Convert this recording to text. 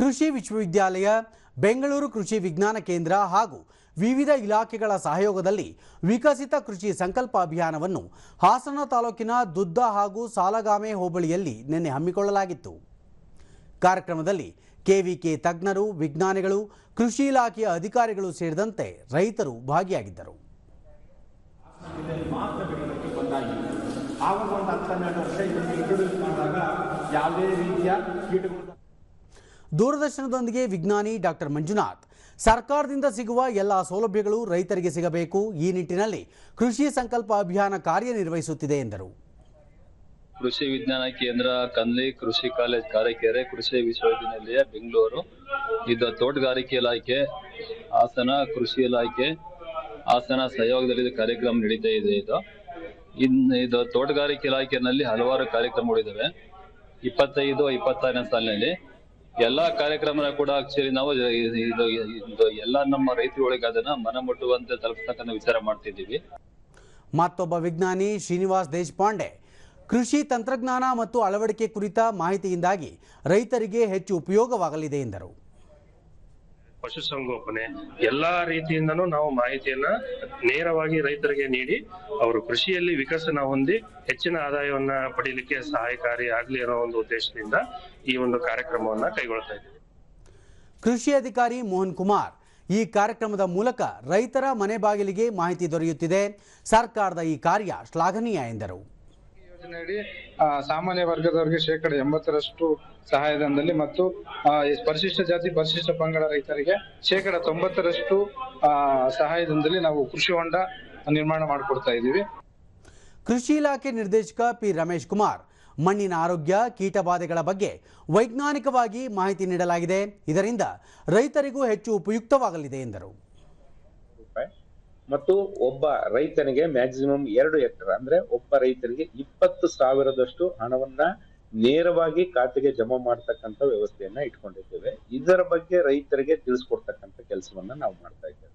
ಕೃಷಿ ವಿಶ್ವವಿದ್ಯಾಲಯ, ಬೆಂಗಳೂರು ಕೃಷಿ ವಿಜ್ಞಾನ ಕೇಂದ್ರ ಹಾಗೂ ವಿವಿಧ ಇಲಾಖೆಗಳ ಸಹಯೋಗದಲ್ಲಿ ವಿಕಸಿತ ಕೃಷಿ ಸಂಕಲ್ಪ ಅಭಿಯಾನವನ್ನು ಹಾಸನ ತಾಲೂಕಿನ ದುದ್ದ ಹಾಗೂ ಸಾಲಗಾಮೆ ಹೋಬಳಿಯಲ್ಲಿ ನಿನ್ನೆ ಹಮ್ಮಿಕೊಳ್ಳಲಾಗಿತ್ತು. ಕಾರ್ಯಕ್ರಮದಲ್ಲಿ ಕೆವಿಕೆ ತಜ್ಞರು, ವಿಜ್ಞಾನಿಗಳು, ಕೃಷಿ ಇಲಾಖೆಯ ಅಧಿಕಾರಿಗಳು ಸೇರಿದಂತೆ ರೈತರು ಭಾಗಿಯಾಗಿದ್ದರು. ಯಾವುದೇ ರೀತಿಯ ದೂರದರ್ಶನದೊಂದಿಗೆ ವಿಜ್ಞಾನಿ ಡಾಕ್ಟರ್ ಮಂಜುನಾಥ್. ಸರ್ಕಾರದಿಂದ ಸಿಗುವ ಎಲ್ಲ ಸೌಲಭ್ಯಗಳು ರೈತರಿಗೆ ಸಿಗಬೇಕು. ಈ ನಿಟ್ಟಿನಲ್ಲಿ ಕೃಷಿ ಸಂಕಲ್ಪ ಅಭಿಯಾನ ಕಾರ್ಯನಿರ್ವಹಿಸುತ್ತಿದೆ ಎಂದರು. ಕೃಷಿ ವಿಜ್ಞಾನ ಕೇಂದ್ರ ಕನ್ಲಿ ಕೃಷಿ ಕಾಲೇಜ್ ಕಾರಕೆರೆ ಕೃಷಿ ವಿಶ್ವವಿದ್ಯಾನಿಲಯ, ಬೆಂಗಳೂರು. ಇದು ತೋಟಗಾರಿಕೆ ಇಲಾಖೆ, ಹಾಸನ ಕೃಷಿ ಇಲಾಖೆ, ಹಾಸನ ಸಹಯೋಗದಲ್ಲಿ ಕಾರ್ಯಕ್ರಮ ನಡೀತಾ ಇದೆ ಇದು. ಇನ್ ಇದು ತೋಟಗಾರಿಕೆ ಇಲಾಖೆಯಲ್ಲಿ ಹಲವಾರು ಕಾರ್ಯಕ್ರಮಗಳಿದ್ದಾವೆ ಇಪ್ಪತ್ತೈದು, ಇಪ್ಪತ್ತಾರನೇ ಸಾಲಿನಲ್ಲಿ ಎಲ್ಲಾ ಕಾರ್ಯಕ್ರಮನ ಕೂಡ ಆಕ್ಚುಲಿ ನಾವು ಇದು ಎಲ್ಲ ನಮ್ಮ ರೈತರುಗಳಿಗೆ ಅದನ್ನ ಮನ ಮುಟ್ಟುವಂತೆ ತಲುಪತಕ್ಕಂಥ ವಿಚಾರ ಮಾಡ್ತಿದ್ದೀವಿ. ಮತ್ತೊಬ್ಬ ವಿಜ್ಞಾನಿ ಶ್ರೀನಿವಾಸ್ ದೇಶಪಾಂಡೆ. ಕೃಷಿ ತಂತ್ರಜ್ಞಾನ ಮತ್ತು ಅಳವಡಿಕೆ ಕುರಿತ ಮಾಹಿತಿಯಿಂದಾಗಿ ರೈತರಿಗೆ ಹೆಚ್ಚು ಉಪಯೋಗವಾಗಲಿದೆ ಎಂದರು. ಪಶುಸಂಗೋಪನೆ ಎಲ್ಲಾ ರೀತಿಯಿಂದನೂ ನಾವು ಮಾಹಿತಿಯನ್ನ ನೇರವಾಗಿ ರೈತರಿಗೆ ನೀಡಿ ಅವರು ಕೃಷಿಯಲ್ಲಿ ವಿಕಸನ ಹೊಂದಿ ಹೆಚ್ಚಿನ ಆದಾಯವನ್ನ ಪಡೀಲಿಕ್ಕೆ ಸಹಾಯಕಾರಿ ಆಗ್ಲಿ ಅನ್ನೋ ಒಂದು ಉದ್ದೇಶದಿಂದ ಈ ಒಂದು ಕಾರ್ಯಕ್ರಮವನ್ನ ಕೈಗೊಳ್ತಾ ಇದ್ದೀವಿ. ಕೃಷಿ ಅಧಿಕಾರಿ ಮೋಹನ್ ಕುಮಾರ್, ಈ ಕಾರ್ಯಕ್ರಮದ ಮೂಲಕ ರೈತರ ಮನೆ ಬಾಗಿಲಿಗೆ ಮಾಹಿತಿ ದೊರೆಯುತ್ತಿದೆ. ಸರ್ಕಾರದ ಈ ಕಾರ್ಯ ಶ್ಲಾಘನೀಯ ಎಂದರು. ಯೋಜನೆಯಡಿ ಸಾಮಾನ್ಯ ವರ್ಗದವರಿಗೆ ಶೇಕಡ ಎಂಬತ್ತರಷ್ಟು ಸಹಾಯಧನದಲ್ಲಿ ಮತ್ತು ಪರಿಶಿಷ್ಟ ಜಾತಿ, ಪರಿಶಿಷ್ಟ ಪಂಗಡ ರೈತರಿಗೆ ಶೇಕಡ ತೊಂಬತ್ತರಷ್ಟು ಸಹಾಯಧನದಲ್ಲಿ ನಾವು ಕೃಷಿ ಹೊಂಡ ನಿರ್ಮಾಣ ಮಾಡಿಕೊಡ್ತಾ ಇದ್ದೀವಿ. ಕೃಷಿ ಇಲಾಖೆ ನಿರ್ದೇಶಕ ಪಿ ರಮೇಶ್ ಕುಮಾರ್, ಮಣ್ಣಿನ ಆರೋಗ್ಯ, ಕೀಟಬಾಧೆಗಳ ಬಗ್ಗೆ ವೈಜ್ಞಾನಿಕವಾಗಿ ಮಾಹಿತಿ ನೀಡಲಾಗಿದೆ. ಇದರಿಂದ ರೈತರಿಗೂ ಹೆಚ್ಚು ಉಪಯುಕ್ತವಾಗಲಿದೆ ಎಂದರು. ಮತ್ತು ಒಬ್ಬ ರೈತನಿಗೆ ಮ್ಯಾಕ್ಸಿಮಮ್ ಎರಡು ಹೆಕ್ಟರ್ ಅಂದ್ರೆ ಒಬ್ಬ ರೈತರಿಗೆ ಇಪ್ಪತ್ತು ಸಾವಿರದಷ್ಟು ಹಣವನ್ನ ನೇರವಾಗಿ ಖಾತೆಗೆ ಜಮಾ ಮಾಡ್ತಕ್ಕಂಥ ವ್ಯವಸ್ಥೆಯನ್ನ ಇಟ್ಕೊಂಡಿದ್ದೇವೆ. ಇದರ ಬಗ್ಗೆ ರೈತರಿಗೆ ತಿಳಿಸ್ಕೊಡ್ತಕ್ಕಂಥ ಕೆಲಸವನ್ನ ನಾವು ಮಾಡ್ತಾ ಇದ್ದೇವೆ.